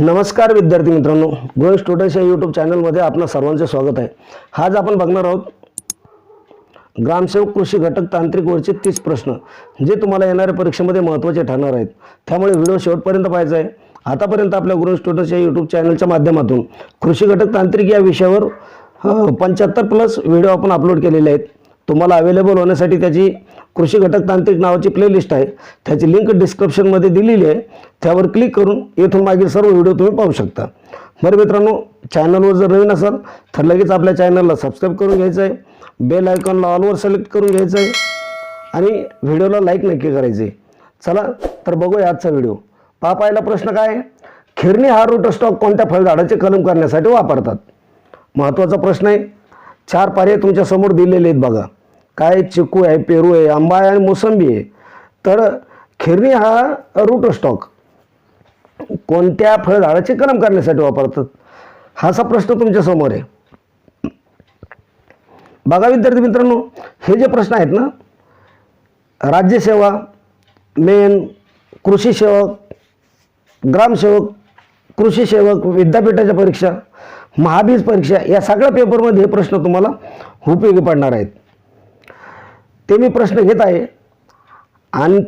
नमस्कार विद्यार्थी मित्रांनो गोल स्टुडंट्स या यूट्यूब चॅनलमध्ये आपलं सर्वांचे स्वागत आहे. आज आपण बघणार आहोत ग्रामसेवक कृषी घटक तांत्रिकवरचे तीस प्रश्न जे तुम्हाला येणाऱ्या परीक्षेमध्ये महत्त्वाचे ठरणार आहेत. त्यामुळे व्हिडिओ शेवटपर्यंत पाहायचा आहे. आतापर्यंत आपल्या गुरु स्टुडंट्स या यूट्यूब चॅनलच्या माध्यमातून कृषी घटक तांत्रिक या विषयावर पंच्याहत्तर प्लस व्हिडिओ आपण अपलोड केलेले आहेत. तुम्हाला अवेलेबल होण्यासाठी त्याची कृषी घटक तांत्रिक नावाची प्लेलिस्ट आहे. त्याची लिंक डिस्क्रिप्शनमध्ये दिलेली आहे. त्यावर क्लिक करून येथून मागील सर्व व्हिडिओ तुम्ही पाहू शकता. बरं मित्रांनो चॅनलवर जर नवीन असाल तर लगेच आपल्या चॅनलला सबस्क्राईब करून घ्यायचं आहे. बेल आयकॉनला ऑलवर सिलेक्ट करून घ्यायचं आहे. आणि व्हिडिओला लाईक नक्की करायचे आहे. चला तर बघूया आजचा व्हिडिओ पहा पाहिला प्रश्न काय? आहे? खिरणी हा रूट स्टॉक कोणत्या फळझाडाचे कलम करण्यासाठी वापरतात? महत्त्वाचा प्रश्न आहे. चार पर्याय तुमच्यासमोर दिलेले आहेत बघा. काय चिकू आहे पेरू आहे आंबा आहे आणि मोसंबी आहे. तर खिरणी हा रूट स्टॉक कोणत्या फळझाडाचे कलम करण्यासाठी वापरतात? हा असा प्रश्न तुमच्यासमोर आहे. बघा विद्यार्थी मित्रांनो हे जे प्रश्न आहेत ना राज्यसेवा मेन कृषी सेवक ग्रामसेवक कृषी सेवक विद्यापीठाच्या परीक्षा महाबीज परीक्षा या सगळ्या पेपरमध्ये हे प्रश्न तुम्हाला उपयोगी पडणार आहेत. ते मी प्रश्न घेत आहे. आण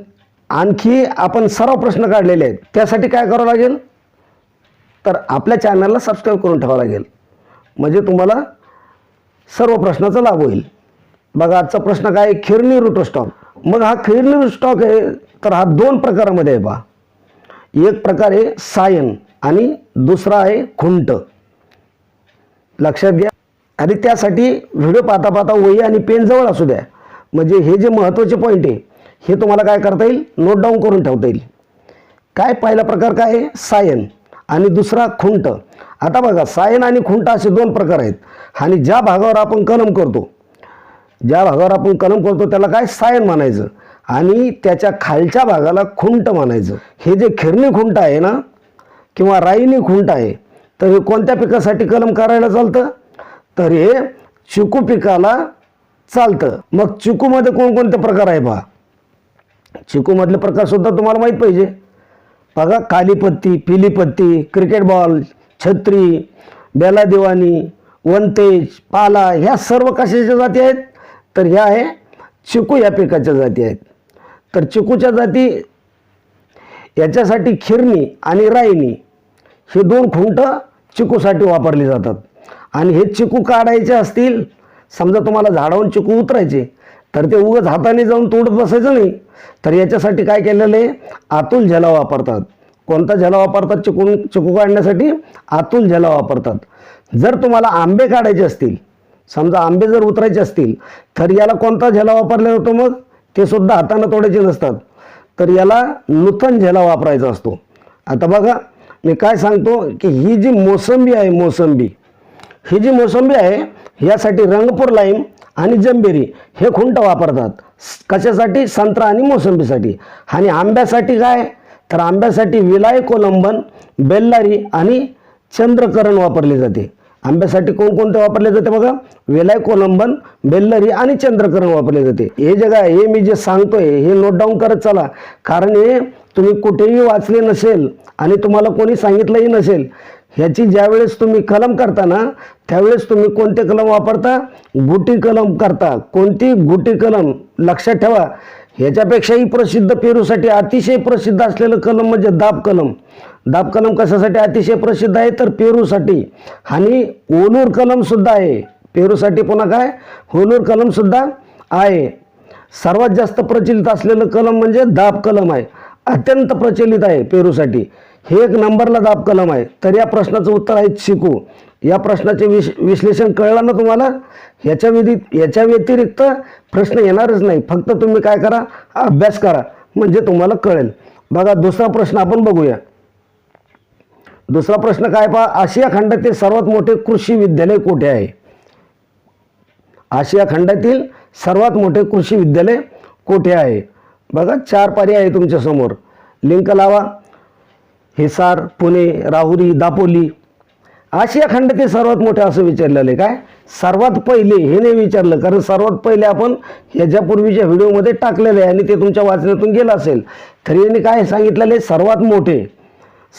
आणखी आपण सर्व प्रश्न काढलेले आहेत. त्यासाठी काय करावं लागेल? तर आपल्या चॅनलला सबस्क्राईब करून ठेवावं लागेल. म्हणजे तुम्हाला सर्व प्रश्नाचा लाभ होईल. बघा आजचा प्रश्न काय आहे? खिरणी रुटो स्टॉक मग हा खिरणी रूट स्टॉक आहे तर हा दोन प्रकारामध्ये आहे पहा एक प्रकार आहे सायन आणि दुसरा आहे खुंट. लक्षात घ्या. आणि त्यासाठी व्हिडिओ पाहता पाहता वही आणि पेन जवळ असू द्या. म्हणजे हे जे महत्त्वाचे पॉईंट आहे हे तुम्हाला काय करता येईल? नोट डाऊन करून ठेवता येईल. काय पहिला प्रकार काय आहे? सायन आणि दुसरा खुंट. आता बघा सायन आणि खुंट असे दोन प्रकार आहेत. आणि ज्या भागावर आपण कलम करतो ज्या भागावर आपण कलम करतो त्याला काय? सायन म्हणायचं. आणि त्याच्या खालच्या भागाला खुंट म्हणायचं. हे जे खिरणी खुंट आहे ना किंवा राईनी खुंट आहे तर हे कोणत्या पिकासाठी कलम करायला चालतं? तर हे चिकू पिकाला चालतं. मग चिकूमध्ये कोणकोणते प्रकार आहे पहा चिकूमधले प्रकारसुद्धा तुम्हाला माहीत पाहिजे. बघा कालीपत्ती पिलीपत्ती क्रिकेट बॉल छत्री बेलादिवानी वंतेज वनतेज पाला ह्या सर्व कशाच्या जाती आहेत? तर ह्या आहे चिकू या पिकाच्या जाती आहेत. तर चिकूच्या जाती याच्यासाठी खिरणी आणि राईनी हे दोन खुंट चिकूसाठी वापरली जातात. आणि हे चिकू काढायचे असतील समजा तुम्हाला झाडावर चिकू उतरायचे तर ते उगच हाताने जाऊन तोडत बसायचं नाही. तर याच्यासाठी काय केलेलं आहे? आतुल झेला वापरतात. कोणता झेला वापरतात? चिकून चिकू काढण्यासाठी आतुल झेला वापरतात. जर तुम्हाला आंबे काढायचे असतील समजा आंबे जर उतरायचे असतील तर याला कोणता झेला वापरला जातो मग? ते सुद्धा हातानं तोडायचे नसतात तर याला नूतन झेला वापरायचा असतो. आता बघा मी काय सांगतो की ही जी मोसंबी आहे मोसंबी ही जी मोसंबी आहे यासाठी रंगपूर लाईम आणि जंबेरी हे खुंट वापरतात. कशासाठी? संत्रा आणि मोसंबीसाठी. आणि आंब्यासाठी काय? तर आंब्यासाठी विलाय कोलंबन बेल्लारी आणि चंद्रकरण वापरले जाते. आंब्यासाठी कोणकोणते वापरले जाते बघा? वेलाय कोलंबन बेल्लरी आणि चंद्रकरण वापरले जाते. हे जे काय हे मी जे सांगतोय हे नोट डाऊन करत चला. कारण हे तुम्ही कुठेही वाचले नसेल आणि तुम्हाला कोणी सांगितलंही नसेल ह्याची ज्यावेळेस तुम्ही कलम करता ना त्यावेळेस तुम्ही कोणते कलम वापरता? गुटी कलम करता. कोणती? गुटी कलम. लक्षात ठेवा. ह्याच्यापेक्षाही प्रसिद्ध पेरूसाठी अतिशय प्रसिद्ध असलेलं कलम म्हणजे दाब कलम. दाब कलम कशासाठी अतिशय प्रसिद्ध आहे? तर पेरूसाठी. आणि ओलूर कलमसुद्धा आहे. पेरूसाठी पुन्हा काय? ओलूर कलमसुद्धा आहे. सर्वात जास्त प्रचलित असलेलं कलम म्हणजे दाब कलम आहे. अत्यंत प्रचलित आहे पेरूसाठी. हे एक नंबरला दाब कलम आहे. तर या प्रश्नाचं उत्तर आहे शिकू. या प्रश्नाचे विश विश्लेषण कळलं ना तुम्हाला? ह्याच्या विधी याच्या व्यतिरिक्त प्रश्न येणारच नाही. फक्त तुम्ही काय करा? अभ्यास करा. म्हणजे तुम्हाला कळेल. बघा दुसरा प्रश्न आपण बघूया. दुसरा प्रश्न काय पहा? आशिया खंडातील सर्वात मोठे कृषी विद्यालय कुठे आहे? आशिया खंडातील सर्वात मोठे कृषी विद्यालय कुठे आहे? बघा चार पर्याय आहे तुमच्यासमोर. लिंक लावा. हिसार पुणे राहुरी दापोली आशिया खंड ते सर्वात मोठे असं विचारलेलं आहे. काय? सर्वात पहिले हे नाही विचारलं कारण सर्वात पहिले आपण ह्याच्यापूर्वीच्या व्हिडिओमध्ये टाकलेलं आहे आणि ते तुमच्या वाचण्यातून गेलं असेल. तरी यांनी काय सांगितलेलं आहे? सर्वात मोठे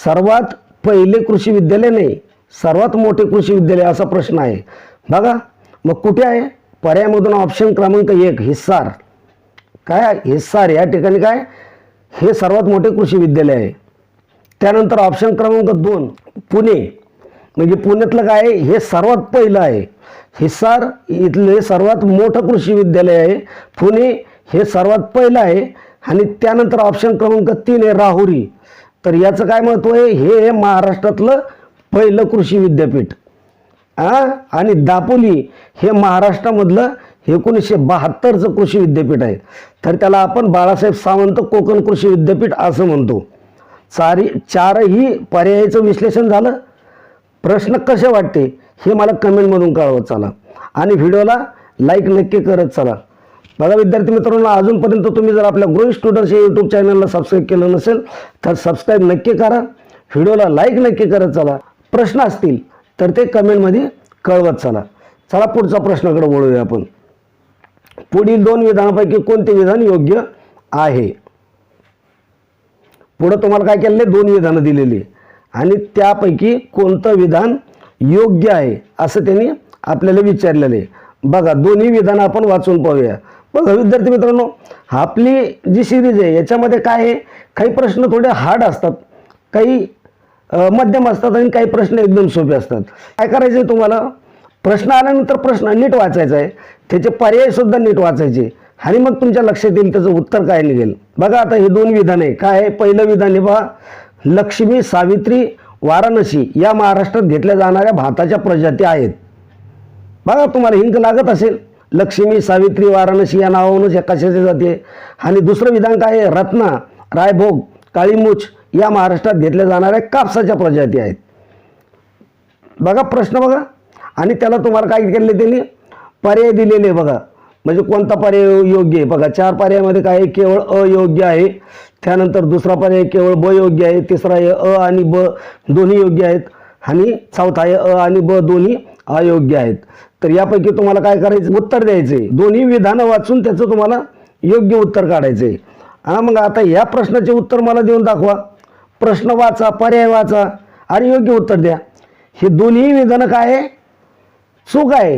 सर्वात पहिले कृषी विद्यालय नाही सर्वात मोठे कृषी विद्यालय असा प्रश्न आहे. बघा मग कुठे आहे? पर्यायमधून ऑप्शन क्रमांक एक हिस्सार काय? हिस्सार या ठिकाणी काय? हे सर्वात मोठे कृषी विद्यालय आहे. त्यानंतर ऑप्शन क्रमांक दोन पुणे. म्हणजे पुण्यातलं काय आहे? हे सर्वात पहिलं आहे. हिसार इथले सर्वात मोठं कृषी विद्यालय आहे. पुणे हे सर्वात पहिलं आहे. आणि त्यानंतर ऑप्शन क्रमांक तीन आहे राहुरी. तर याचं काय महत्त्व आहे? हे महाराष्ट्रातलं पहिलं कृषी विद्यापीठ. आ? आणि दापोली हे महाराष्ट्रामधलं एकोणीसशे बहात्तरचं कृषी विद्यापीठ आहे. तर त्याला आपण बाळासाहेब सावंत कोकण कृषी विद्यापीठ असं म्हणतो. चारी चारही पर्यायाचं विश्लेषण झालं. प्रश्न कसे वाटते हे मला कमेंटमधून कळवत चला. आणि व्हिडिओला लाईक नक्की करत चला. बघा विद्यार्थी मित्रांनो अजूनपर्यंत तुम्ही जर आपल्या ग्रोईंग स्टुडंट्स या यूट्यूब चॅनलला सबस्क्राईब केलं नसेल तर सबस्क्राईब नक्की करा. व्हिडिओला लाईक नक्की करत चला. प्रश्न असतील तर ते कमेंटमध्ये कळवत चला. चला पुढचा प्रश्नाकडे वळूया आपण. पुढील दोन विधानापैकी कोणते विधान योग्य आहे? पुढं तुम्हाला काय केलेलं आहे? दोन विधानं दिलेली आहे. आणि त्यापैकी कोणतं विधान योग्य आहे असं त्यांनी आपल्याला विचारलेलं आहे. बघा दोन्ही विधानं आपण वाचून पाहूया. बघा विद्यार्थी मित्रांनो आपली जी सिरीज आहे याच्यामध्ये काय आहे? काही प्रश्न थोडे हार्ड असतात काही मध्यम असतात आणि काही प्रश्न एकदम सोपे असतात. काय करायचं आहे तुम्हाला? प्रश्न आल्यानंतर प्रश्न नीट वाचायचा आहे. त्याचे पर्यायसुद्धा नीट वाचायचे. आणि मग तुमच्या लक्षात येईल त्याचं उत्तर काय निघेल. बघा आता हे दोन विधान आहे काय आहे? पहिलं विधान आहे बघा लक्ष्मी सावित्री वाराणसी या महाराष्ट्रात घेतल्या जाणाऱ्या भाताच्या प्रजाती आहेत. बघा तुम्हाला हिंक लागत असेल. लक्ष्मी सावित्री वाराणसी या नावावरूनच या कशाची जाते आणि दुसरं विधान काय आहे? रत्ना रायभोग काळीमुछ या महाराष्ट्रात घेतल्या जाणाऱ्या कापसाच्या प्रजाती आहेत. बघा प्रश्न बघा. आणि त्याला तुम्हाला काय केले त्यांनी पर्याय दिलेले आहे बघा. म्हणजे कोणता पर्याय योग्य आहे? बघा चार पर्यायामध्ये काय आहे? केवळ अयोग्य आहे. त्यानंतर दुसरा पर्याय केवळ ब योग्य आहे. तिसरा आहे अ आणि ब दोन्ही योग्य आहेत. आणि चौथा आहे अ आणि ब दोन्ही अयोग्य आहेत. तर यापैकी तुम्हाला काय करायचं? उत्तर द्यायचं आहे. दोन्ही विधानं वाचून त्याचं तुम्हाला योग्य उत्तर काढायचं आहे. हां मग आता या प्रश्नाचे उत्तर मला देऊन दाखवा. प्रश्न वाचा पर्याय वाचा आणि योग्य उत्तर द्या. हे दोन्ही विधानं काय आहे? चूक आहे.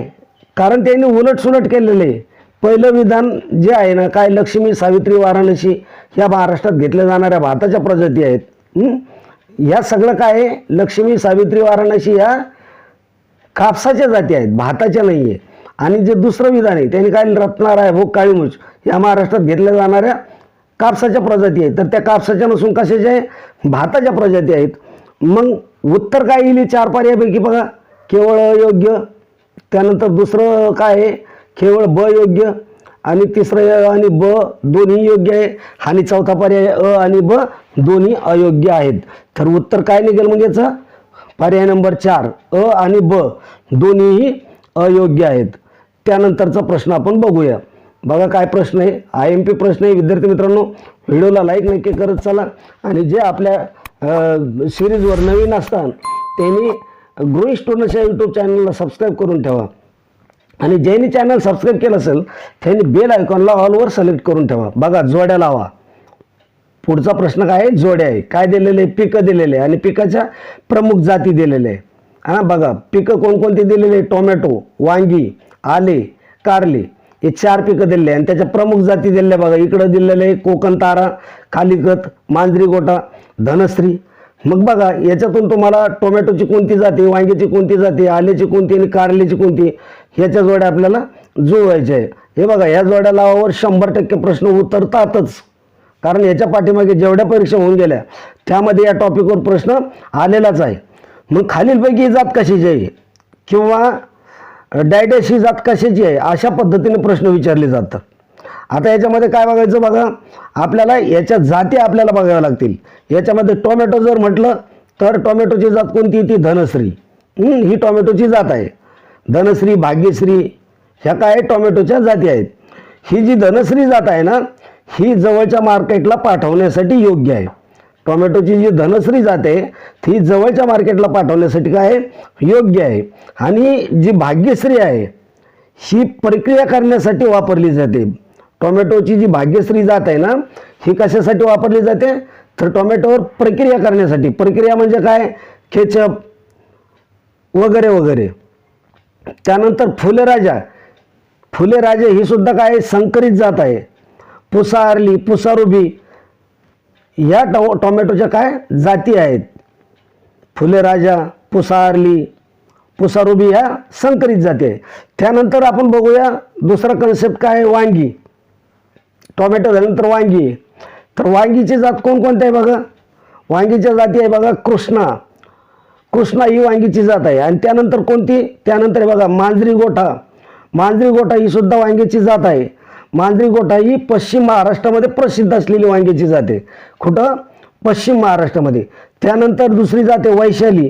कारण त्यांनी उलट सुलट केलेलं आहे. पहिलं विधान जे आहे ना काय लक्ष्मी सावित्री वाराणसी ह्या महाराष्ट्रात घेतल्या जाणाऱ्या भाताच्या प्रजाती आहेत. ह्या सगळं काय आहे? लक्ष्मी सावित्री वाराणसी या कापसाच्या जाती आहेत भाताच्या नाही आहे आणि जे दुसरं विधान आहे त्यांनी काय रत्नाराय भोग काळीमुच या महाराष्ट्रात घेतल्या जाणाऱ्या कापसाच्या प्रजाती आहेत. तर त्या कापसाच्या नसून कशाच्या आहे? भाताच्या प्रजाती आहेत. मग उत्तर काय येईल? चार पर्यायापैकी बघा. केवळ योग्य त्यानंतर दुसरं काय आहे? केवळ ब योग्य आणि तिसरं अ आणि ब दोन्ही योग्य आहे. आणि चौथा पर्याय अ आणि ब दोन्ही अयोग्य आहेत. तर उत्तर काय निघेल मग याचं? पर्याय नंबर चार अ आणि ब दोन्हीही अयोग्य आहेत. त्यानंतरचा प्रश्न आपण बघूया. बघा काय प्रश्न आहे. आय एम पी प्रश्न आहे. विद्यार्थी मित्रांनो व्हिडिओला लाईक नक्की करत चला. आणि जे आपल्या सिरीजवर नवीन असतात त्यांनी ग्रोई स्टुडंट्स यूट्यूब चॅनलला सबस्क्राईब करून ठेवा. आणि ज्यांनी चॅनल सबस्क्राईब केलं असेल त्यांनी बेल आयकॉनला ऑलवर सिलेक्ट करून ठेवा. बघा जोड्या लावा. पुढचा प्रश्न काय आहे? जोड्या आहे. काय दिलेले आहे? पिकं दिलेले आहे. आणि पिकाच्या प्रमुख जाती दिलेल्या आहे. हां बघा पिकं कोणकोणती दिलेली आहे? टोमॅटो वांगी आले कारले. हे चार पिकं दिलेले आहे. आणि त्याच्या प्रमुख जाती दिलेल्या बघा. इकडं दिलेले आहे कोकण तारा कालिकत मांजरी गोटा धनश्री. मग बघा याच्यातून तुम्हाला टोमॅटोची कोणती जाते वांग्याची कोणती जाते आल्याची कोणती आणि कारल्याची कोणती? ह्याच्या जोड्या आपल्याला जुळवायच्या आहे हे बघा ह्या जोड्या लावावर शंभर टक्के प्रश्न उतरतातच. कारण याच्या पाठीमागे जेवढ्या परीक्षा होऊन गेल्या त्यामध्ये या टॉपिकवर प्रश्न आलेलाच आहे. मग खालीलपैकी ही जात कशाची आहे? किंवा डायडेश ही जात कशाची आहे? अशा पद्धतीने प्रश्न विचारले जातात. आता याच्यामध्ये काय बघायचं बघा आपल्याला याच्या जाती आपल्याला बघाव्या लागतील. याच्यामध्ये टोमॅटो जर म्हटलं तर टोमॅटोची जात कोणती? ती धनश्री. ही टोमॅटोची जात आहे. धनश्री भाग्यश्री ह्या काय टोमॅटोच्या जाती आहेत. ही जी धनश्री जात आहे ना ही जवळच्या मार्केटला पाठवण्यासाठी योग्य आहे. टोमॅटोची जी धनश्री जात आहे ती जवळच्या मार्केटला पाठवण्यासाठी काय आहे? योग्य आहे. आणि जी भाग्यश्री आहे ही प्रक्रिया करण्यासाठी वापरली जाते. टोमॅटोची जी भाग्यश्री जात आहे ना ही कशासाठी वापरली जाते? तर टोमॅटोवर प्रक्रिया करण्यासाठी. प्रक्रिया म्हणजे काय? केचप वगैरे वगैरे. त्यानंतर फुलेराजा. फुलेराजा ही सुद्धा काय संकरित जात आहे. पुसा पुसारुबी. पुसा ह्या टो टोमॅटोच्या काय जाती आहेत. फुलेराजा पुसा पुसारुबी ह्या संकरित जाती आहे त्यानंतर आपण बघूया दुसरा कन्सेप्ट काय आहे वांगी. टोमॅटो झाल्यानंतर वांगी. तर वांगीची जात कोणकोणत्या आहे बघा. वांगीच्या जाती आहे बघा कृष्णा. कृष्णा ही वांगीची जात आहे. आणि त्यानंतर कोणती? त्यानंतर बघा मांजरी गोठा. मांजरी गोठा ही सुद्धा वांग्याची जात आहे. मांजरी गोठा ही पश्चिम महाराष्ट्रामध्ये प्रसिद्ध असलेली वांग्याची जात आहे. कुठं? पश्चिम महाराष्ट्रामध्ये. त्यानंतर दुसरी जात आहे वैशाली.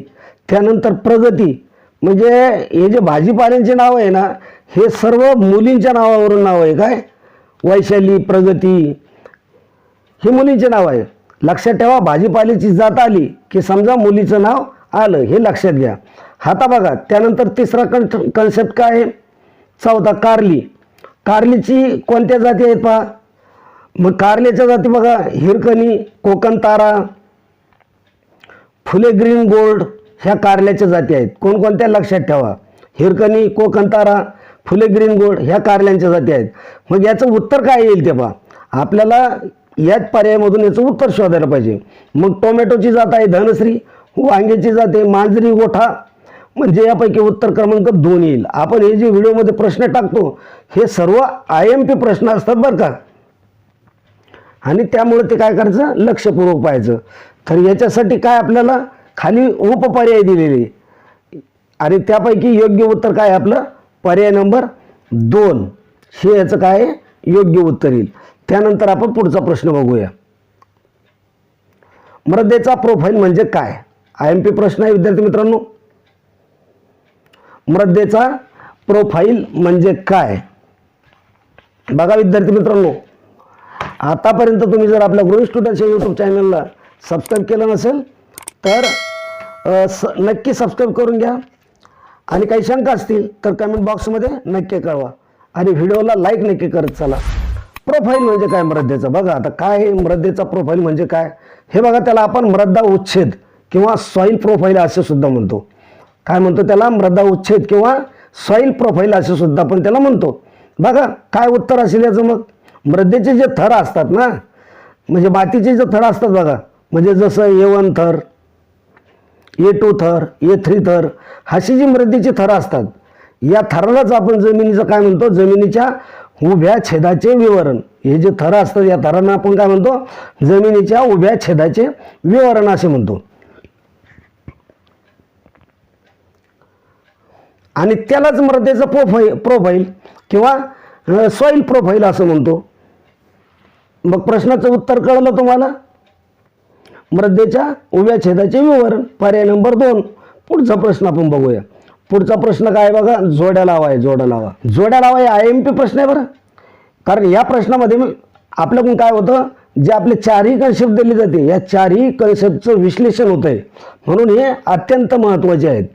त्यानंतर प्रगती. म्हणजे हे जे भाजीपाल्यांचे नाव आहे ना हे सर्व मुलींच्या नावावरून नाव आहे काय? वैशाली प्रगती. ही मुलींचे नाव आहे. लक्षात ठेवा भाजीपाल्याची जात आली की समजा मुलीचं नाव आलं हे लक्षात घ्या. आता बघा त्यानंतर तिसरा कन कन्सेप्ट काय आहे? चौथा कारली. कारलीची कोणत्या जाती आहेत पहा? मग कारल्याच्या जाती बघा हिरकणी कोकण तारा फुले ग्रीन गोल्ड ह्या कारल्याच्या जाती आहेत. कोणकोणत्या लक्षात ठेवा. हिरकणी कोकण तारा फुले ग्रीन गोल्ड ह्या कारल्यांच्या जाती आहेत. मग याचं उत्तर काय येईल ते पहा. आपल्याला याच पर्यायामधून याचं उत्तर शोधायला पाहिजे. मग टोमॅटोची जात आहे धनश्री वांग्याची जात आहे मांजरी गोठा. म्हणजे यापैकी उत्तर क्रमांक दोन येईल. आपण हे जे व्हिडिओमध्ये प्रश्न टाकतो हे सर्व आय एम पी प्रश्न असतात बरं का. आणि त्यामुळे ते काय करायचं? लक्षपूर्वक पाहायचं. तर याच्यासाठी काय आपल्याला खाली उपपर्याय दिलेले. आणि त्यापैकी योग्य उत्तर काय आपलं? पर्याय नंबर दोन. हे याचं काय आहे? योग्य उत्तर येईल. त्यानंतर आपण पुढचा प्रश्न बघूया. मृदेचा प्रोफाईल म्हणजे काय? आय एम पी प्रश्न आहे विद्यार्थी मित्रांनो. मृदेचा प्रोफाईल म्हणजे काय? बघा विद्यार्थी मित्रांनो. आतापर्यंत तुम्ही जर आपल्या गृह स्टुडंटच्या यूट्यूब चॅनलला सबस्क्राईब केलं नसेल तर स नक्की सबस्क्राईब करून घ्या. आणि काही शंका असतील तर कमेंट बॉक्समध्ये नक्की कळवा. आणि व्हिडिओला लाईक नक्की करत चला. प्रोफाईल म्हणजे काय मृदेचं? बघा आता काय आहे? मृदेचा प्रोफाईल म्हणजे काय? हे बघा त्याला आपण मृदा उच्छेद. किंवा सॉईल प्रोफाईल असे सुद्धा म्हणतो. काय म्हणतो त्याला? मृदा उच्छेद किंवा सॉईल प्रोफाईल असे सुद्धा आपण त्याला म्हणतो. बघा काय उत्तर असेल याचं मग? मृदेचे जे थर असतात ना म्हणजे मातीचे जे थर असतात बघा म्हणजे जसं ए वन थर ए टू थर ए थ्री थर अशी जी मृदेची थर असतात या थरालाच आपण जमिनीचं काय म्हणतो? जमिनीच्या उभ्या छेदाचे विवरण. हे जे थर असतात या थरांना आपण काय म्हणतो? जमिनीच्या उभ्या छेदाचे विवरण असे म्हणतो. आणि त्यालाच मृदेचं प्रोफाईल प्रोफाईल किंवा सॉईल प्रोफाईल असं म्हणतो. मग प्रश्नाचं उत्तर कळलं तुम्हाला? मृदेच्या उभ्या छेदाचे विवरण पर्याय नंबर दोन. पुढचा प्रश्न आपण बघूया. पुढचा प्रश्न काय आहे बघा? जोड्या लावा आहे जोड्या लावा. जोड्या लावा हे आय एम पी प्रश्न आहे बरं. कारण या प्रश्नामध्ये आपल्याकडून काय होतं? जे आपले चारही कन्सेप्ट दिले जाते या चारही कन्सेप्टचं विश्लेषण होतं आहे म्हणून हे अत्यंत महत्त्वाचे आहेत.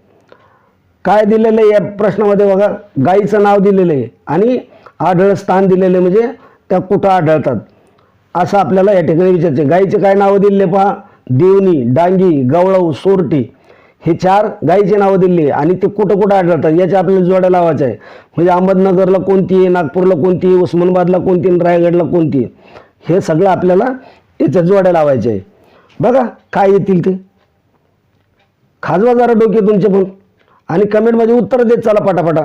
काय दिलेलं आहे या प्रश्नामध्ये बघा? गाईचं नाव दिलेलं आहे आणि आढळ स्थान दिलेलं आहे म्हणजे त्या कुठं आढळतात? असं आपल्याला या ठिकाणी विचारते गाईचे काय नावं दिले पहा? देवणी डांगी गवळव सोरटी. हे चार गाईचे नावं दिली आणि ते कुठं कुठं आढळतात? याच्या आपल्याला जोड्या लावायचं आहे. म्हणजे अहमदनगरला कोणती आहे? नागपूरला कोणती आहे? उस्मानाबादला कोणती आहे, रायगडला कोणती आहे? हे सगळं आपल्याला याच्या जोड्या लावायचं आहे. बघा काय येतील ते? खाजवा जरा डोके तुमचे पण. आणि कमेंटमध्ये उत्तर देत चला पटापटा.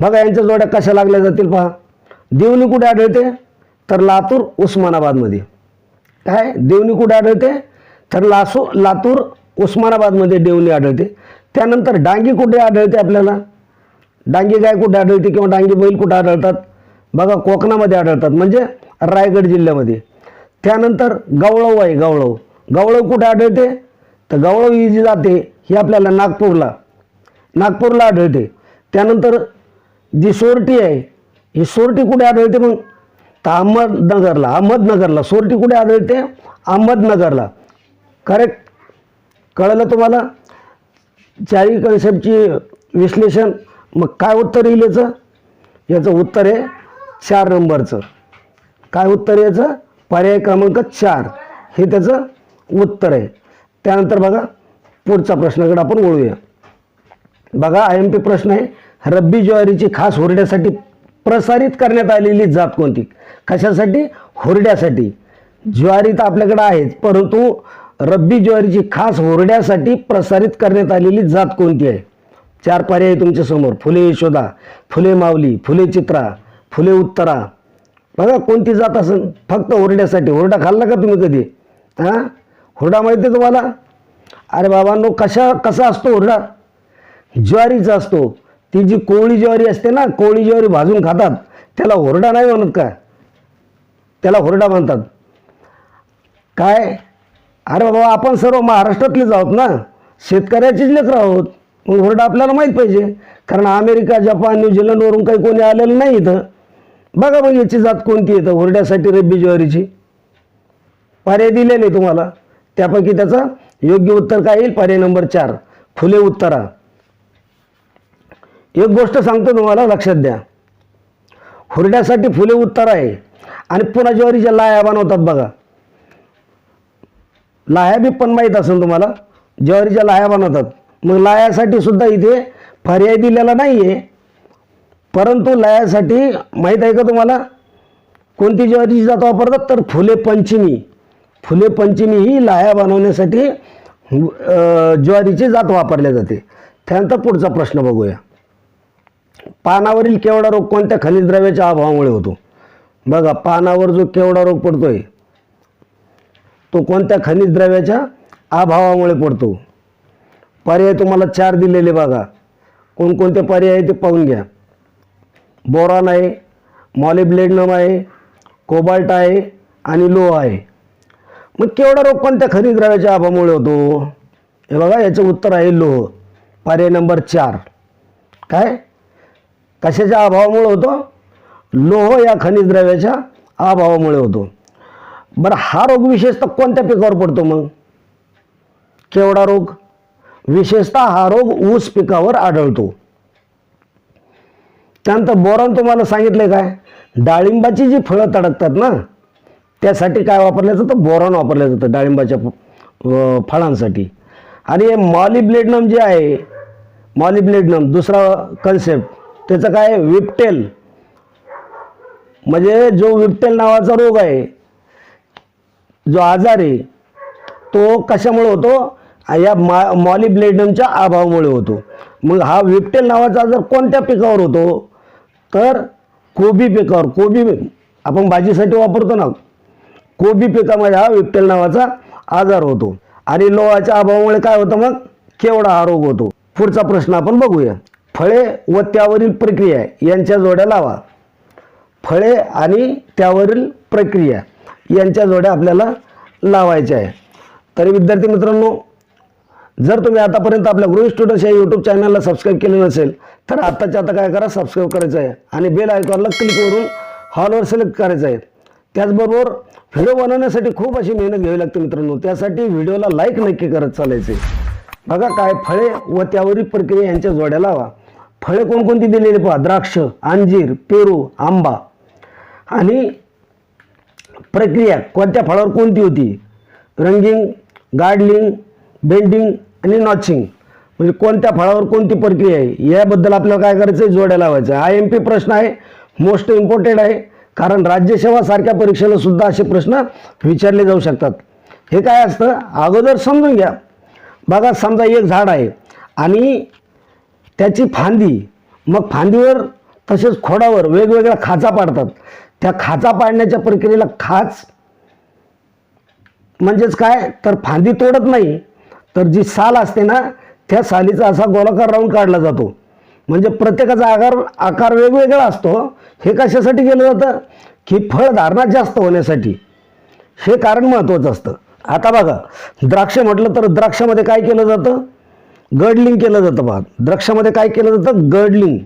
बघा यांच्या जोड्या कशा लागल्या जातील पहा. देवणी कुठे आढळते? तर लातूर उस्मानाबादमध्ये. काय? देवणी कुठे आढळते? तर लासू लातूर उस्मानाबादमध्ये देवणी आढळते. त्यानंतर डांगी कुठे आढळते आपल्याला? डांगी गाय कुठे आढळते किंवा डांगी बैल कुठे आढळतात? बघा कोकणामध्ये आढळतात. म्हणजे रायगड जिल्ह्यामध्ये. त्यानंतर गवळव आहे गवळव. गवळव कुठे आढळते? तर गवळव ही जी जाते. ही आपल्याला नागपूरला. नागपूरला आढळते. त्यानंतर जी सोरटी आहे ही सोरटी कुठे आढळते मग? तर अहमदनगरला अहमदनगरला. सोरटी कुठे आढळते? अहमदनगरला. करेक्ट कळलं तुम्हाला? चारी कन्सेप्टची विश्लेषण. मग काय उत्तर येईल याचं? याचं उत्तर आहे चार नंबरचं. काय उत्तर आहे याचं? पर्याय क्रमांक चार. हे त्याचं उत्तर आहे. त्यानंतर बघा पुढचा प्रश्नाकडे आपण वळूया. बघा आय एम पी प्रश्न आहे. रब्बी ज्वारीची खास हुरड्यासाठी प्रसारित करण्यात आलेली जात कोणती? कशासाठी? हुरड्यासाठी. ज्वारी तर आपल्याकडे आहेच परंतु रब्बी ज्वारीची खास हुरड्यासाठी प्रसारित करण्यात आलेली जात कोणती आहे? चार पर्याय तुमच्यासमोर. फुले यशोदा फुले माऊली फुले चित्रा फुले उत्तरा. बघा कोणती जात असेल? फक्त हुरड्यासाठी. हुरडा खाल्ला का तुम्ही कधी? हां? हुरडा माहिती आहे तुम्हाला? अरे बाबांनो कशा कसा असतो हुरडा? ज्वारीचा असतो. ती जी कोवळी ज्वारी असते ना कोवळी ज्वारी भाजून खातात त्याला हुरडा नाही म्हणत का? त्याला हुरडा म्हणतात. काय? अरे बाबा आपण सर्व महाराष्ट्रातलेच आहोत ना? शेतकऱ्याचीच लेकरं आहोत. मग हुरडा आपल्याला माहीत पाहिजे. कारण अमेरिका जपान न्यूझीलंडवरून काही कोणी आलेलं नाही इथं. बघा मग याची जात कोणती येतं हुरड्यासाठी रब्बी ज्वारीची. पर्याय दिलेले तुम्हाला. त्यापैकी त्याचा योग्य उत्तर काय येईल? पर्याय नंबर चार फुले उत्तरा. एक गोष्ट सांगतो तुम्हाला लक्षात द्या. हुरड्यासाठी फुले उत्तर आहे आणि पुन्हा ज्वारीच्या लाया बनवतात बघा. लाह्या बी पण माहीत असेल तुम्हाला ज्वारीच्या लाह्या बनवतात. मग लाह्यासाठी सुद्धा इथे पर्याय दिलेला नाही आहे परंतु लाह्यासाठी माहीत आहे का तुम्हाला कोणती ज्वारीची जात वापरतात? तर फुले पंचमी. फुले पंचमी ही लाह्या बनवण्यासाठी ज्वारीची जात वापरल्या जाते. त्यानंतर पुढचा प्रश्न बघूया. पानावरील केवढा रोग कोणत्या खनिज द्रव्याच्या अभावामुळे होतो? बघा पानावर जो केवडा रोग पडतोय तो कोणत्या खनिज द्रव्याच्या अभावामुळे पडतो? पर्याय तुम्हाला चार दिलेले बघा. कोणकोणते पर्याय आहे ते पाहून घ्या. बोरॉन आहे मॉलिब्लेडनम आहे कोबाल्ट आहे आणि लोह आहे. मग केवढा रोग कोणत्या खनिज द्रव्याच्या अभावामुळे होतो? हे बघा याचं उत्तर आहे लोह. पर्याय नंबर चार. काय? कशाच्या अभावामुळे होतो? लोह या खनिज द्रव्याच्या अभावामुळे होतो. बरं हा रोग विशेषतः कोणत्या पिकावर पडतो मग? केवढा रोग? विशेषतः हा रोग ऊस पिकावर आढळतो. त्यानंतर बोरॉन तुम्हाला सांगितले काय? डाळिंबाची जी फळं तडकतात ना त्यासाठी काय वापरलं जातं? बोरॉन वापरलं जातं डाळिंबाच्या फळांसाठी. आणि हे मॉलिब्लेडनम जे आहे मॉलिब्लेडनम दुसरा कन्सेप्ट त्याचं काय विपटेल. म्हणजे जो विपटेल नावाचा रोग आहे जो आजार आहे तो कशामुळे होतो? या मा मॉलिब्लेडमच्या अभावामुळे होतो. मग हा विपटेल नावाचा आजार कोणत्या पिकावर होतो? तर कोबी पिकावर. कोबी आपण भाजीसाठी वापरतो ना. कोबी पिकामध्ये हा विपटेल नावाचा आजार होतो. आणि लोहाच्या अभावामुळे काय होतं मग? केवढा हा रोग होतो? पुढचा प्रश्न आपण बघूया. फळे व त्यावरील प्रक्रिया यांच्या जोड्या लावा. फळे आणि त्यावरील प्रक्रिया यांच्या जोड्या आपल्याला लावायच्या आहे. तरी विद्यार्थी मित्रांनो जर तुम्ही आतापर्यंत आपल्या गृह स्टुडंट्स या यूट्यूब चॅनलला सबस्क्राईब केलं नसेल तर आत्ताच्या आता काय करा सबस्क्राईब करायचं आहे आणि बेल आयकॉनला क्लिक करून हॉलवर सिलेक्ट करायचं आहे. त्याचबरोबर व्हिडिओ बनवण्यासाठी खूप अशी मेहनत घ्यावी लागते मित्रांनो त्यासाठी व्हिडिओला लाईक नक्की करत चालायचे बघा काय फळे व त्यावरील प्रक्रिया यांच्या जोड्या लावा. फळे कोणकोणती दिलेली पहा? द्राक्ष अंजीर पेरू आंबा. आणि प्रक्रिया कोणत्या फळावर कोणती होती? रंगिंग गार्डलिंग बेंडिंग आणि नॉचिंग. म्हणजे कोणत्या फळावर कोणती प्रक्रिया आहे? याबद्दल आपल्याला काय करायचं आहे जोड्या लावायचं आय एम पी प्रश्न आहे. मोस्ट इम्पॉर्टंट आहे. कारण राज्यसेवा सारख्या परीक्षेला सुद्धा असे प्रश्न विचारले जाऊ शकतात. हे काय असतं? अगोदर समजून घ्या. बघा समजा एक झाड आहे आणि त्याची फांदी मग फांदीवर तसेच खोडावर वेगवेगळ्या खाचा पाडतात. त्या खाचा पाडण्याच्या प्रक्रियेला खाच म्हणजेच काय? तर फांदी तोडत नाही तर जी साल असते ना त्या सालीचा असा गोलाकार राऊंड काढला जातो. म्हणजे प्रत्येकाचा आकार आकार वेगवेगळा असतो. हे कशासाठी केलं जातं? की फळधारणा जास्त होण्यासाठी. हे कारण महत्त्वाचं असतं. आता बघा द्राक्ष म्हटलं तर द्राक्षामध्ये काय केलं जातं? गडलिंग केलं जातं बघा. द्राक्षामध्ये काय केलं जातं? गडलिंग.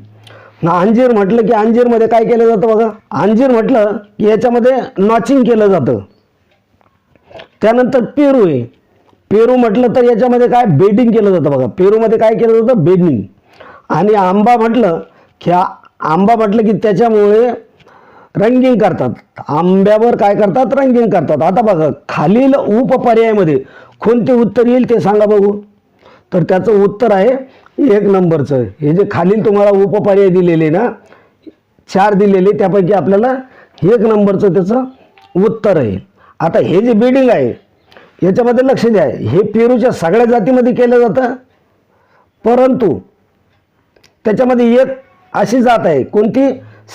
अंजीर म्हटलं की अंजीरमध्ये काय केलं जातं बघा? अंजीर म्हटलं की याच्यामध्ये नॉचिंग केलं जातं. त्यानंतर पेरू आहे. पेरू म्हटलं तर याच्यामध्ये काय? बेडिंग केलं जातं बघा. पेरूमध्ये काय केलं जातं? बेडिंग. आणि आंबा म्हटलं की आंबा म्हटलं की त्याच्यामुळे रंगिंग करतात. आंब्यावर काय करतात? रंगिंग करतात. आता बघा खालील उपपर्यायामध्ये कोणते उत्तर येईल ते सांगा बघू. तर त्याचं उत्तर आहे एक नंबरचं. हे जे खालील तुम्हाला उपपर्याय दिलेले ना चार दिलेले त्यापैकी आपल्याला एक नंबरचं त्याचं उत्तर आहे. आता हे जे बिल्डिंग आहे याच्यामध्ये लक्ष द्या. हे पेरूच्या सगळ्या जातीमध्ये केलं जातं. परंतु त्याच्यामध्ये एक अशी जात आहे कोणती?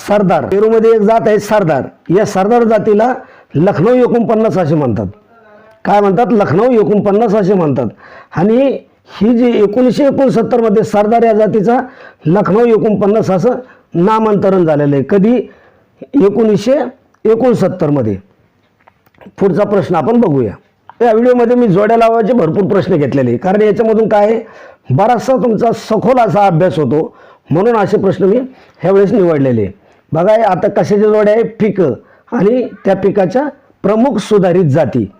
सरदार. पेरूमध्ये एक जात आहे सरदार. या सरदार जातीला लखनौ एकोणपन्नास असे म्हणतात. काय म्हणतात? लखनौ एकोणपन्नास असे म्हणतात. आणि ही जी एकोणीसशे एकोणसत्तरमध्ये सरदार या जातीचा लखनौ एकोणपन्नास असं नामांतरण झालेलं आहे. कधी? एकोणीसशे एकोणसत्तरमध्ये. पुढचा प्रश्न आपण बघूया. या व्हिडिओमध्ये मी जोड्या लावायचे भरपूर प्रश्न घेतलेले आहे. कारण याच्यामधून काय आहे? बराचसा तुमचा सखोल असा अभ्यास होतो. म्हणून असे प्रश्न मी ह्यावेळेस निवडलेले आहे. बघा आता कशाच्या जोड्या आहे? पिकं. आणि त्या पिकाच्या प्रमुख सुधारित जाती.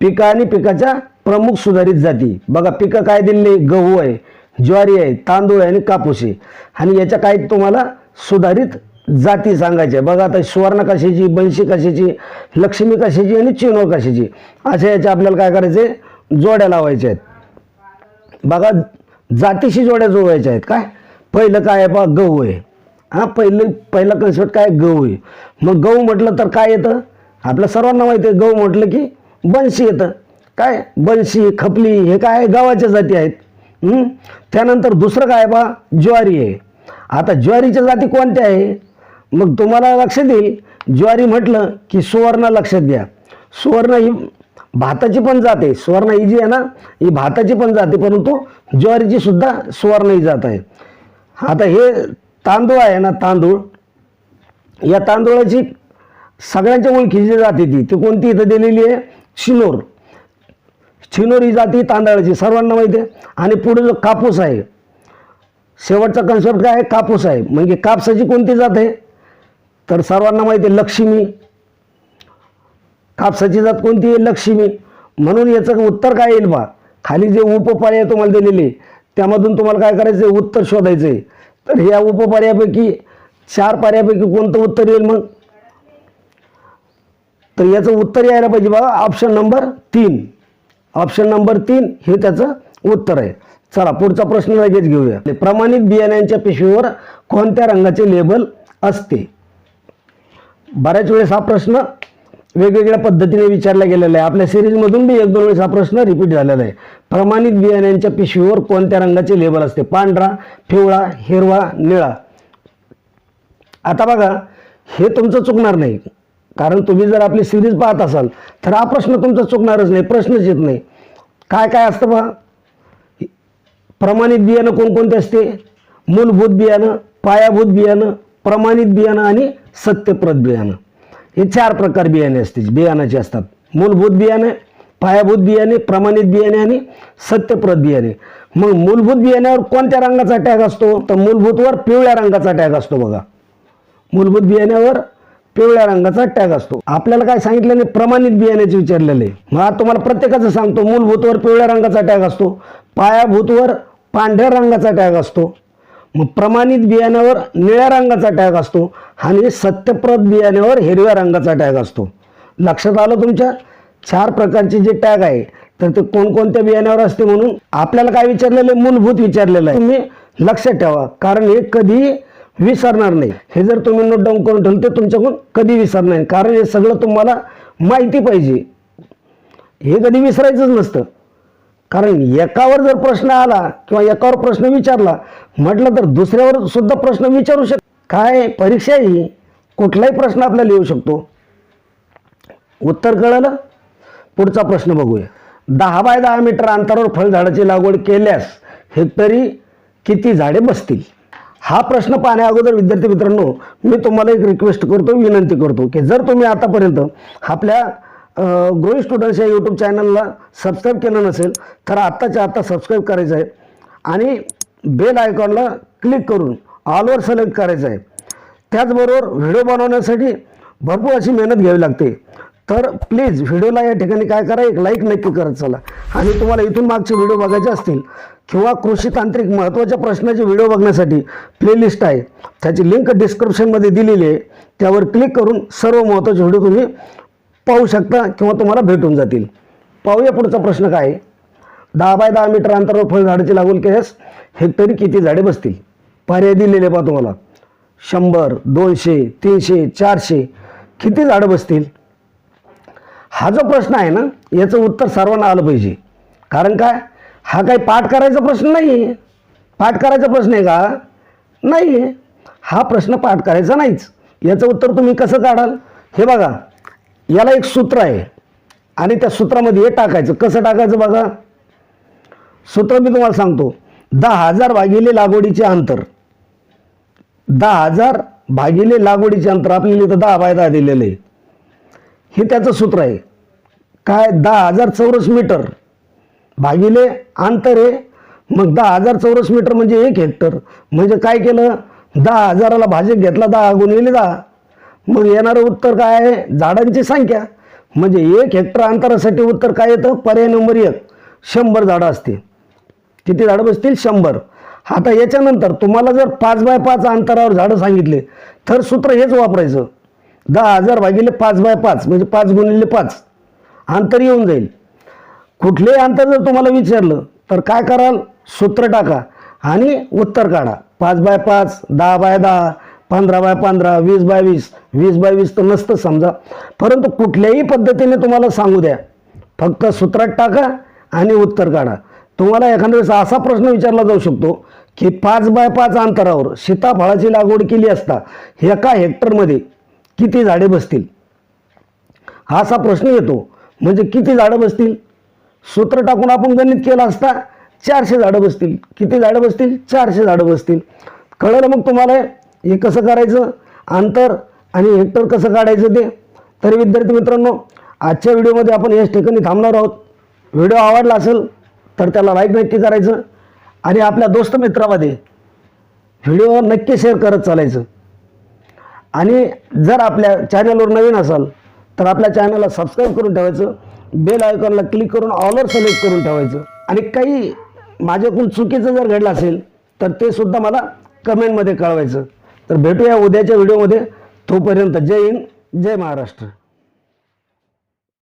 पिकं आणि पिकाच्या प्रमुख सुधारित जाती. बघा पिकं काय दिलेली गहू आहे ज्वारी आहे तांदूळ आहे आणि कापूस आहे. आणि याच्या काही तुम्हाला सुधारित जाती सांगायच्या बघा आता सुवर्ण कशाची बंशी कशाची लक्ष्मी कशाची आणि चिनो कशाची? अशा याच्या आपल्याला काय करायचे? जोड्या लावायच्या आहेत. बघा जातीशी जोड्या जोडायच्या आहेत काय? पहिलं काय आहे? बा गहू आहे. हां पहिलं पहिला कन्सेप्ट काय? गहू आहे. मग गहू म्हटलं तर काय येतं? आपल्या सर्वांना माहिती आहे गहू म्हटलं की बनशी येतं. काय? बनशी खपली हे काय आहे? गावाच्या जाती आहेत. त्यानंतर दुसरं काय बा? ज्वारी आहे. आता ज्वारीच्या जाती कोणत्या आहे? मग तुम्हाला लक्षात येईल. ज्वारी म्हटलं की सुवर्ण लक्षात घ्या. सुवर्ण ही भाताची पण जाते सुवर्ण ही जी आहे ना ही भाताची पण जाते परंतु ज्वारीची सुद्धा सुवर्ण ही जात आहे. आता हे तांदूळ आहे ना तांदूळ. या तांदूळाची सगळ्यांच्या ओळखीची जाते ती. ती कोणती इथं दिलेली आहे? शिनोर. शिनोर ही जाती तांदळाची सर्वांना माहिती आहे. आणि पुढे जो कापूस आहे शेवटचा कन्सेप्ट काय आहे? कापूस आहे. म्हणजे कापसाची कोणती जात आहे? तर सर्वांना माहिती आहे लक्ष्मी. कापसाची जात कोणती आहे? लक्ष्मी. म्हणून याचं उत्तर काय येईल बा? खाली जे उपपर्याय तुम्हाला दिलेले त्यामधून तुम्हाला काय करायचं आहे? उत्तर शोधायचं आहे. तर ह्या उपपर्यायापैकी चार पर्यायापैकी कोणतं उत्तर येईल मग? तर याचं उत्तर यायला पाहिजे बघा. ऑप्शन नंबर तीन. ऑप्शन नंबर तीन हे त्याचं उत्तर आहे. चला पुढचा प्रश्न लगेच घेऊया. प्रमाणित बियाण्यांच्या पिशवीवर कोणत्या रंगाचे लेबल असते? बऱ्याच वेळेस हा प्रश्न वेगवेगळ्या पद्धतीने विचारला गेलेला आहे. आपल्या सिरीजमधून बी एक दोन वेळेस हा प्रश्न रिपीट झालेला आहे. प्रमाणित बियाण्यांच्या पिशवीवर कोणत्या रंगाचे लेबल असते? पांढरा पिवळा हिरवा निळा. आता बघा हे तुमचं चुकणार नाही. कारण तुम्ही जर आपली सिरीज पाहत असाल तर हा प्रश्न तुमचा चुकणारच नाही प्रश्नच येत नाही. काय काय असतं बा? प्रमाणित बियाणं कोणकोणते असते? मूलभूत बियाणं पायाभूत बियाणं प्रमाणित बियाणं आणि सत्यप्रत बियाणं. हे चार प्रकार बियाणे असते बियाणाचे असतात. मूलभूत बियाणे पायाभूत बियाणे प्रमाणित बियाणे आणि सत्यप्रत बियाणे. मग मूलभूत बियाण्यावर कोणत्या रंगाचा टॅग असतो? तर मूलभूतवर पिवळ्या रंगाचा टॅग असतो बघा. मूलभूत बियाण्यावर पिवळ्या रंगाचा टॅग असतो. आपल्याला काय सांगितलं नाही प्रमाणित बियाण्याचे विचारलेले आहे. मग आता तुम्हाला प्रत्येकाचं सांगतो मूलभूतवर पिवळ्या रंगाचा टॅग असतो पायाभूतवर पांढऱ्या रंगाचा टॅग असतो मग प्रमाणित बियाण्यावर निळ्या रंगाचा टॅग असतो आणि सत्यप्रत बियाण्यावर हिरव्या रंगाचा टॅग असतो. लक्षात आलं तुमच्या? चार प्रकारचे जे टॅग आहे तर ते कोणकोणत्या बियाण्यावर असते म्हणून आपल्याला काय विचारलेलं आहे? मूलभूत विचारलेलं आहे. तुम्ही लक्षात ठेवा कारण हे कधी विसरणार नाही. हे जर तुम्ही नोट डाऊन करून ठेवलं तर तुमच्याकडून कधी विसरणार नाही. कारण हे सगळं तुम्हाला माहिती पाहिजे. हे कधी विसरायचंच नसतं. कारण एकावर जर प्रश्न आला किंवा एकावर प्रश्न विचारला म्हटलं तर दुसऱ्यावर सुद्धा प्रश्न विचारू शक काय परीक्षा ही? कुठलाही प्रश्न आपल्याला येऊ शकतो. उत्तर कळलं? पुढचा प्रश्न बघूया. दहा बाय दहा मीटर अंतरावर फळझाडाची लागवड केल्यास हेक्टरी किती झाडे बसतील? हा प्रश्न पाहण्या अगोदर विद्यार्थी मित्रांनो मी तुम्हाला एक रिक्वेस्ट करतो विनंती करतो की जर तुम्ही आतापर्यंत आपल्या ग्रोई स्टुडंट्स या यूट्यूब चॅनलला सबस्क्राईब केलं नसेल तर आत्ताच्या आत्ता सबस्क्राईब करायचं आहे आणि बेल आयकॉनला क्लिक करून ऑलवर सिलेक्ट करायचं आहे. त्याचबरोबर व्हिडिओ बनवण्यासाठी भरपूर अशी मेहनत घ्यावी लागते. तर प्लीज व्हिडिओला या ठिकाणी काय करा एक लाईक नक्की करत चला. आणि तुम्हाला इथून मागचे व्हिडिओ बघायचे असतील किंवा कृषी तांत्रिक महत्त्वाच्या प्रश्नाचे व्हिडिओ बघण्यासाठी प्लेलिस्ट आहे. त्याची लिंक डिस्क्रिप्शनमध्ये दिलेली आहे. त्यावर क्लिक करून सर्व महत्त्वाचे व्हिडिओ तुम्ही पाहू शकता किंवा तुम्हाला भेटून जातील. पाहूया पुढचा प्रश्न काय आहे. दहा बाय दहा मीटर अंतरावर फळझाडाची लागवड केल्यास हेक्टरी किती झाडे बसतील? पर्याय दिलेले पहा तुम्हाला. शंभर दोनशे तीनशे चारशे किती झाडं बसतील? हा जो प्रश्न आहे ना याचं उत्तर सर्वांना आलं पाहिजे. कारण काय? हा काही पाठ करायचा प्रश्न नाही. आहे पाठ करायचा प्रश्न आहे का? नाही. आहे हा प्रश्न पाठ करायचा नाहीच. याचं उत्तर तुम्ही कसं काढाल? हे बघा. याला एक सूत्र आहे. आणि त्या सूत्रामध्ये हे टाकायचं. कसं टाकायचं बघा? सूत्र मी तुम्हाला सांगतो. दहा हजार भागिले लागवडीचे अंतर. दहा हजार भागिले लागवडीचे अंतर. आपल्याला इथं दहा बाय दहा दिलेलं. आहे हे त्याचं सूत्र आहे. काय? दहा हजार चौरस मीटर. भागिले अंतर आहे. मग दहा हजार चौरस मीटर म्हणजे एक हेक्टर. म्हणजे काय केलं? दहा हजाराला भाजक घेतला दहा गुणिले दहा. मग येणारं उत्तर काय आहे? झाडांची संख्या. म्हणजे एक हेक्टर अंतरासाठी उत्तर काय येतं? पर्याय नंबर एक शंभर झाडं असते किती झाडं बसतील? शंभर. आता याच्यानंतर तुम्हाला जर पाच बाय पाच अंतरावर झाडं सांगितले तर सूत्र हेच वापरायचं. दहा हजार भागिले पाच बाय पाच म्हणजे पाच गुणिले पाच. अंतर येऊन जाईल. कुठलेही अंतर जर तुम्हाला विचारलं तर काय कराल? सूत्र टाका आणि उत्तर काढा. पाच बाय पाच दहा बाय दहा पंधरा बाय पंधरा वीस बाय वीस वीस बाय वीस तर नसतं समजा. परंतु कुठल्याही पद्धतीने तुम्हाला सांगू द्या. फक्त सूत्रात टाका आणि उत्तर काढा. तुम्हाला एखाद्या वेळेस असा प्रश्न विचारला जाऊ शकतो की पाच बाय पाच अंतरावर सीताफळाची लागवड केली असता एका हेक्टरमध्ये किती झाडे बसतील? हा असा प्रश्न येतो. म्हणजे किती झाडं बसतील? सूत्र टाकून आपण गणित केलं असता चारशे झाडं बसतील. किती झाडं बसतील? चारशे झाडं बसतील. कळलं मग तुम्हाला? हे कसं करायचं? अंतर आणि हेक्टर कसं काढायचं ते? तरी विद्यार्थी मित्रांनो आजच्या व्हिडिओमध्ये आपण याच ठिकाणी थांबणार आहोत. व्हिडिओ आवडला असेल तर त्याला लाईक नक्की करायचं आणि आपल्या दोस्त मित्रामध्ये व्हिडिओ नक्की शेअर करत चालायचं. आणि जर आपल्या चॅनलवर नवीन असाल तर आपल्या चॅनलला सबस्क्राईब करून ठेवायचं. बेल आयकॉनला क्लिक करून ऑलर सिलेक्ट करून ठेवायचं. आणि काही माझ्याकडून चुकीचं जर घडलं असेल तर ते सुद्धा मला कमेंटमध्ये कळवायचं. तर भेटूया उद्याच्या व्हिडिओमध्ये तोपर्यंत जय हिंद जय महाराष्ट्र.